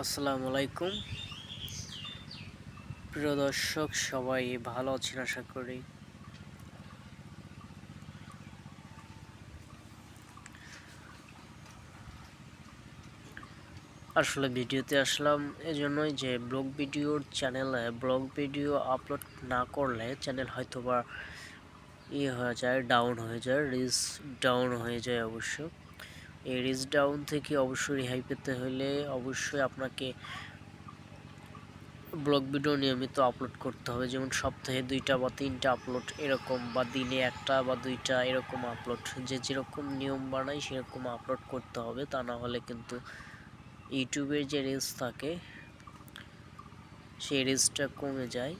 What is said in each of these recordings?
আসসালামু আলাইকুম। প্রিয় দর্শক, সবাই ভালো আছেন আশা করি। আসলে ভিডিওতে আসলাম এজন্যই যে ব্লগ ভিডিওর চ্যানেলে ব্লগ ভিডিও আপলোড না করলে চ্যানেল হয়তো বা ইয়ে হয়ে যায় ডাউন হয়ে যায় রিস ডাউন হয়ে যায় অবশ্য। এই রিচ ডাউন থেকে অবশ্যই রেহাই পেতে হলে অবশ্যই আপনাকে ব্লগ ভিডিও নিয়মিত আপলোড করতে হবে। যেমন সপ্তাহে দুইটা বা তিনটা আপলোড এরকম বা দিনে একটা বা দুইটা এরকম আপলোড। যে যেরকম নিয়ম বানাই সেরকম আপলোড করতে হবে। তা না হলে কিন্তু ইউটিউবের যে রিলস থাকে, সেই রিলসটা কমে যায়,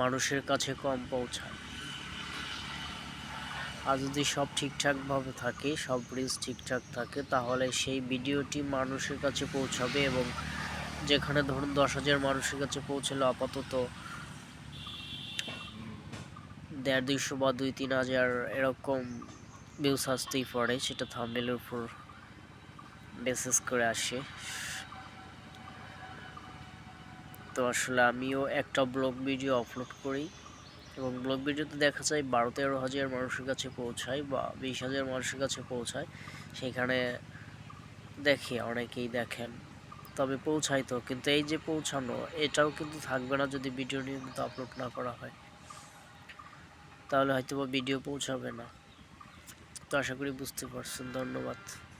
মানুষের কাছে কম পৌঁছায়। আর যদি সব ঠিকঠাকভাবে থাকে, সব রিলস ঠিকঠাক থাকে, তাহলে সেই ভিডিওটি মানুষের কাছে পৌঁছাবে এবং যেখানে ধরুন দশ হাজার মানুষের কাছে পৌঁছালো আপাতত দেড় দুইশো বা দুই তিন হাজার এরকম ভিউস আসতেই পারে, সেটা থামনেলের উপর বেসিস করে আসে। তো আসলে আমিও একটা ব্লগ ভিডিও আপলোড করি। এবং ব্লগ ভিডিওতে দেখা যায় বারো তেরো হাজার মানুষের কাছে পৌঁছায় বা বিশ হাজার মানুষের কাছে পৌঁছায়। সেখানে দেখি অনেকেই দেখেন। তবে পৌঁছায় তো, কিন্তু এই যে পৌঁছানো, এটাও কিন্তু থাকবে না যদি ভিডিও নিয়মিত আপলোড না করা হয়। তাহলে হয়তো বা ভিডিও পৌঁছাবে না। তো আশা করি বুঝতে পারছেন। ধন্যবাদ।